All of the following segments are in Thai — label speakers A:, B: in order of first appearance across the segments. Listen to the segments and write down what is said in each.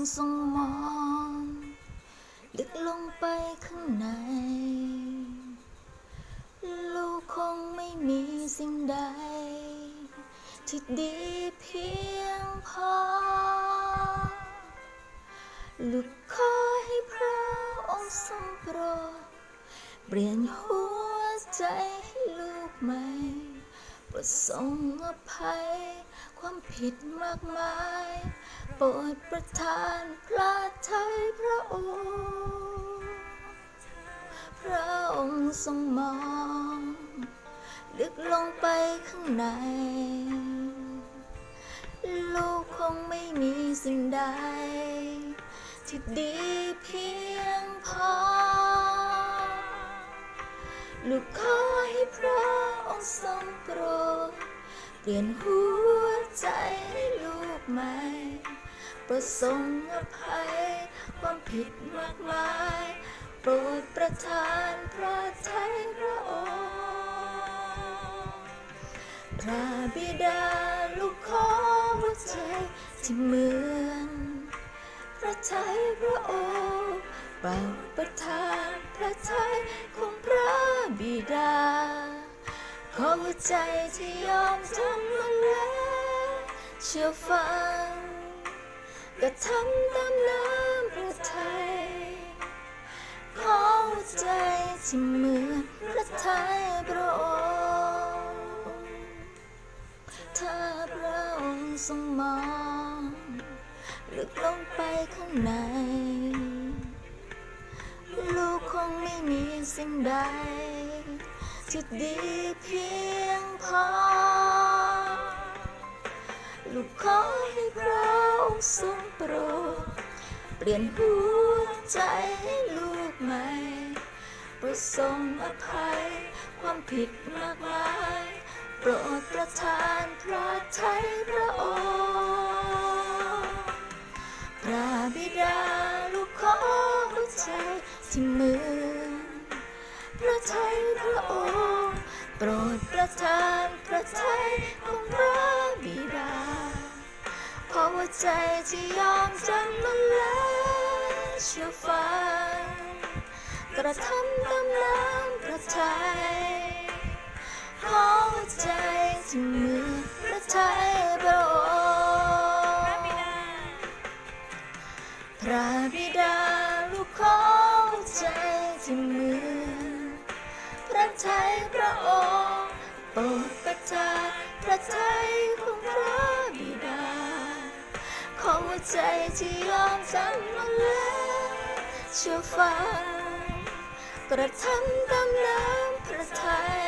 A: ค์ทรงมอง ลึกลงไปข้างใน ลูกคงไม่มีสิ่งใด ที่ดีเพียงพอ ลูกขอให้พระองค์ทรงโปรดเปลี่ยนหัวใจให้ลูกใหม่ ปรดทรงอภัย ความผิดมากมาย โปรดประทานพระทัยพระองค์พระองค์ทรงมอง ลึกลงไปข้างในลูกคงไม่มีสิ่งใด ที่ดีเพียงพอ ลูกขอ ทรงโปรด เปลี่ยนหัวใจให้ลูกใหม่ ปรดทรงอภัยความผิดมากมาย โปรดประทานพระทัยพระองค์พระบิดาลูกขอหัวใจที่เหมือนพระทัยพระองค์เป่าประทานพระทัยของพระบิดา ขอหัวใจที่ยอมจำมันและเชื่อฟังกระทำตามน้ำพระทัยขอหัวใจที่เหมือนพระทัยพระองค์ถ้าพระองค์ทรงมองลึกลงไปข้างในลูกคงไม่มีสิ่งใด ที่ดีเพียงพอ ลูกขอให้พระองค์ทรงโปรด เปลี่ยนหัวใจให้ลูกใหม่ปรดทรงอภัยความผิดมากมาย โปรดประทานพระทัยพระองค์พระบิดาลูกขอหัวใจที่มือพระทัย ทานพระทัยของพระบิดาขอหัวใจที่ยอมจำมันและเชื่อฟังกระทำตามน้ำพระทัยขอหัวใจที่มือพระทัยพระองค์พระ รดประทานพระทัยของพระบิดา ขอหัวใจที่ยอมจำมันและเชื่อฟังกระทำตามน้ำพระทัย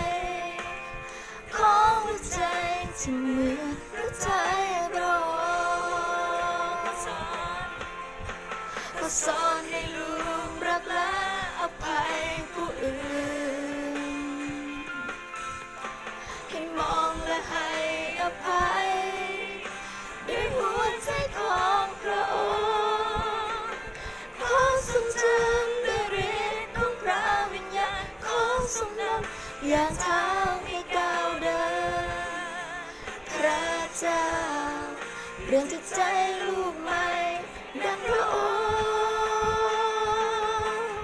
A: ขอหัวใจที่เหมือนพระทัยพระองค์สอน เรื่องจิตใจลูกใหม่ดังพระองค์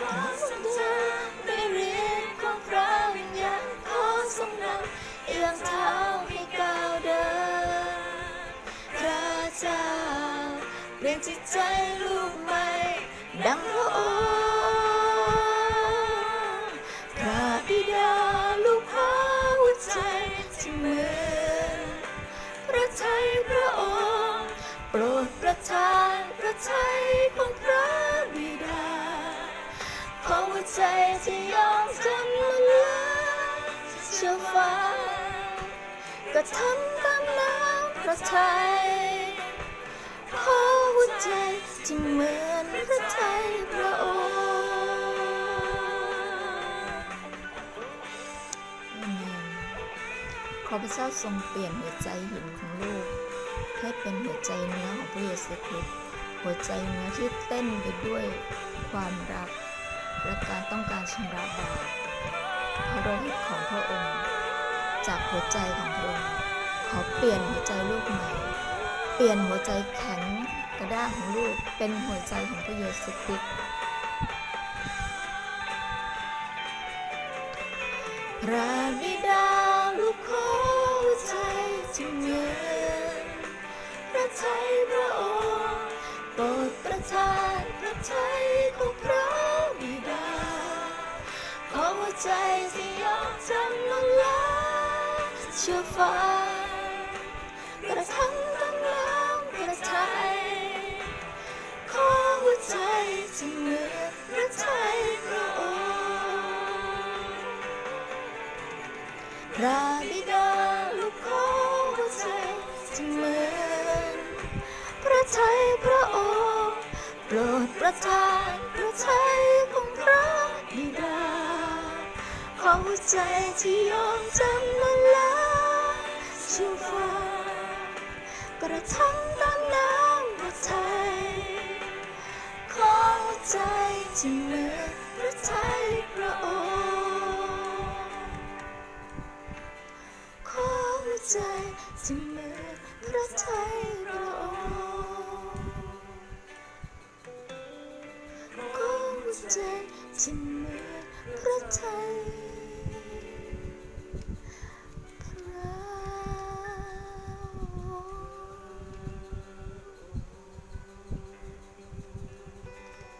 A: ขอทรงจำด้วยฤทธิ์ของพระวิญญาณขอทรงนำเอย่างเท้าให้ก้าวเดินพระเจ้าเปลี่ยนจิตใจลูก ของพระบิดาขอหัวใจที่ยอมจำมันและเชื่อฟังก็ทำตามน้ำพระทัยขอหัวใจที่เหมือนพระทัยพระองค์ขอพระเจ้าทรงเปลี่ยนหัวใจหินของลูกให้เป็นหัวใจเนื้อของพระเยซูคริสต์ หัวใจเนื้อที่เต้นไปด้วยความรัก และการต้องการชำระบาปพระโลหิตของพระองค์ จากหัวใจของพระองค์ขอเปลี่ยนหัวใจลูกใหม่เปลี่ยนหัวใจแข็งกระด้างของลูกเป็นหัวใจของพระเยซูคริสต์พระบิดาลูกขอหัวใจที่เหมือนพระทัยพระองค์ พระทัยของพระบิดาขอหัวใจที่ยอมจำนนลาเชื่อฟังกระทั่งตำล้างพระทัยขอหัวใจที่เหมือนพระทัยพระองค์พระบิดาลูกขอหัวใจที่เหมือนพระทัยพระองค์ โปรดประทานพระทัยของพระบิดาขอใจที่ยอมจำนนลาเชื่อฟังกระทั่งตามน้ำพระทัยขอใจที่เหมือนพระทัยพระองค์ขอใจที่เหมือนพระทัยพระองค์ ใจจะเหมือนพระทัย